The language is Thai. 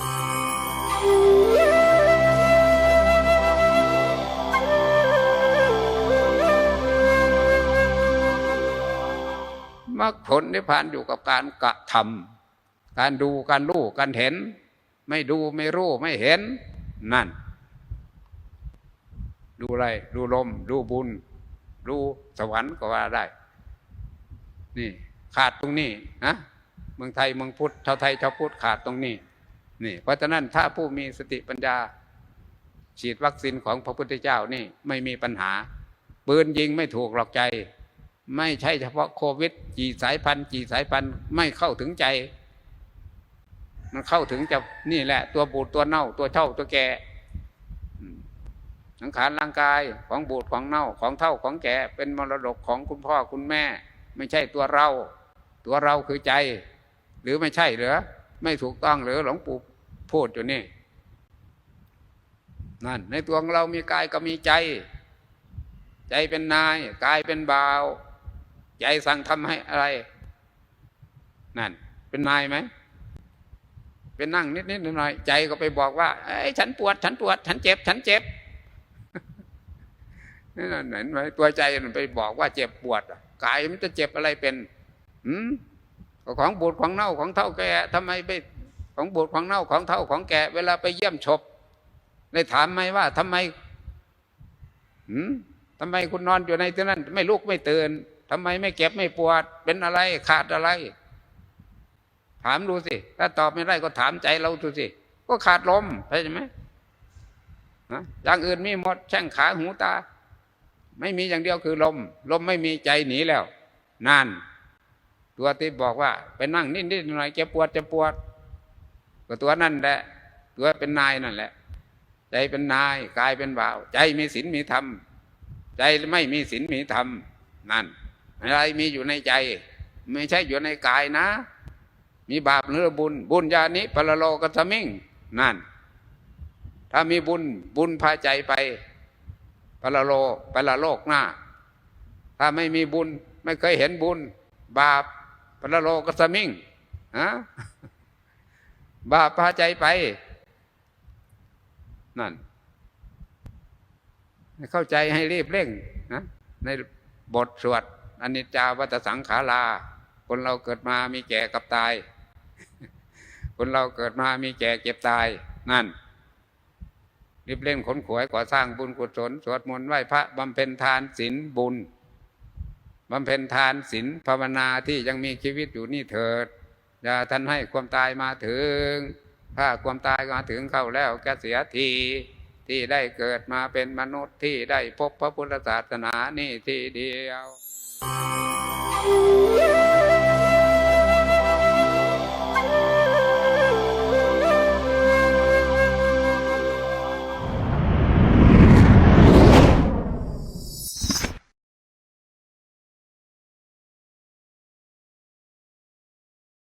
มรรคผลนิพพานอยู่กับการกระทำการดูการรู้การเห็น ไม่ดูไม่รู้ไม่เห็นนั่น ดูอะไร ดูลม ดูบุญ ดูสวรรค์ก็ว่าได้ นี่ ขาดตรงนี้นะเมืองไทยเมืองพุทธชาวไทยชาวพุทธขาดตรงนี้ นี่เพราะฉะนั้นถ้าผู้มีสติปัญญา ฉีดวัคซีนของพระพุทธเจ้านี่ไม่มีปัญหาปืนยิงไม่ถูกหลอกใจ ไม่ใช่เฉพาะโควิดกี่สายพันธุ์กี่สายพันธุ์ไม่เข้าถึงใจ มันเข้าถึงจะนี่แหละ ตัวบูดตัวเน่า ตัวเท่าตัวแก่สังขารร่างกายของบูดของเน่าของเท่าของแก่เป็นมรดกของคุณพ่อคุณแม่ ไม่ใช่ตัวเรา ตัวเราคือใจ หรือไม่ใช่เหรือ ไม่ถูกต้องหรือหลวงปู่พูดอยู่นี่นั่นในตัวของเรามีกายก็มีใจ ใจเป็นนายกายเป็นบ่าว ใจสั่งทำให้อะไร นั่น เป็นนายไหมเป็นนั่งนิดนิดหน่อยใจก็ไปบอกว่าไอ้ฉันปวด ฉันปวด ฉันเจ็บ ฉันเจ็บนี่นั่นเห็นไหมตัวใจมันไปบอกว่าเจ็บปวดกายมันจะเจ็บอะไรเป็นหืม ของบูดของเน่าของเท่าแก่ทำไมไปของบูดของเน่าของเท่าของแก่ เวลาไปเยี่ยมศพได้ถามไหมว่าทำไมหืมทำไมคุณนอนอยู่ในที่นั้น ไม่ลุกไม่ตื่นทำไมไม่เก็บไม่ปวด เป็นอะไรขาดอะไร ถามดูสิถ้าตอบไม่ได้ก็ถามใจเราดูสิก็ขาดลมใช่ไหมนะอย่างอื่นมีหมดแช่งขาหูตา ไม่มีอย่างเดียวคือลม ลมไม่มีใจหนีแล้วนั่น ตัวที่บอกว่า ไปนั่งนิดนิดหน่อยจะปวดจะปวดก็ตัวนั่นแหละ ตัวเป็นนายนั่นแหละ ใจเป็นนายกายเป็นบ่าว ใจมีศีลมีธรรม ใจไม่มีศีลมีธรรมนั่น อะไรมีอยู่ในใจ ไม่ใช่อยู่ในกายนะ มีบาปหรือบุญ บุญญาณิปรโลกัสมิงนั่น ถ้ามีบุญบุญพาใจไปปรโลปรโลกหน้า ถ้าไม่มีบุญไม่เคยเห็นบุญ บาป ปรโลกสมิงฮะบาปพาใจไป นั่น เข้าใจให้รีบเร่งนะในบทสวดอนิจจาวัตสังขารา คนเราเกิดมามีแก่กับตาย คนเราเกิดมามีแก่เจ็บตาย นั่น รีบเร่งขนขวยก่อสร้างบุญกุศล สวดมนต์ไหว้พระบำเพ็ญทานศีลบุญ บำเพ็ญทานศีลภาวนาที่ยังมีชีวิตอยู่นี่เถิด อย่าท่านให้ความตายมาถึง ถ้าความตายมาถึงเข้าแล้วแกเสียทีที่ได้เกิดมาเป็นมนุษย์ที่ได้พบพระพุทธศาสนานี่ทีเดียว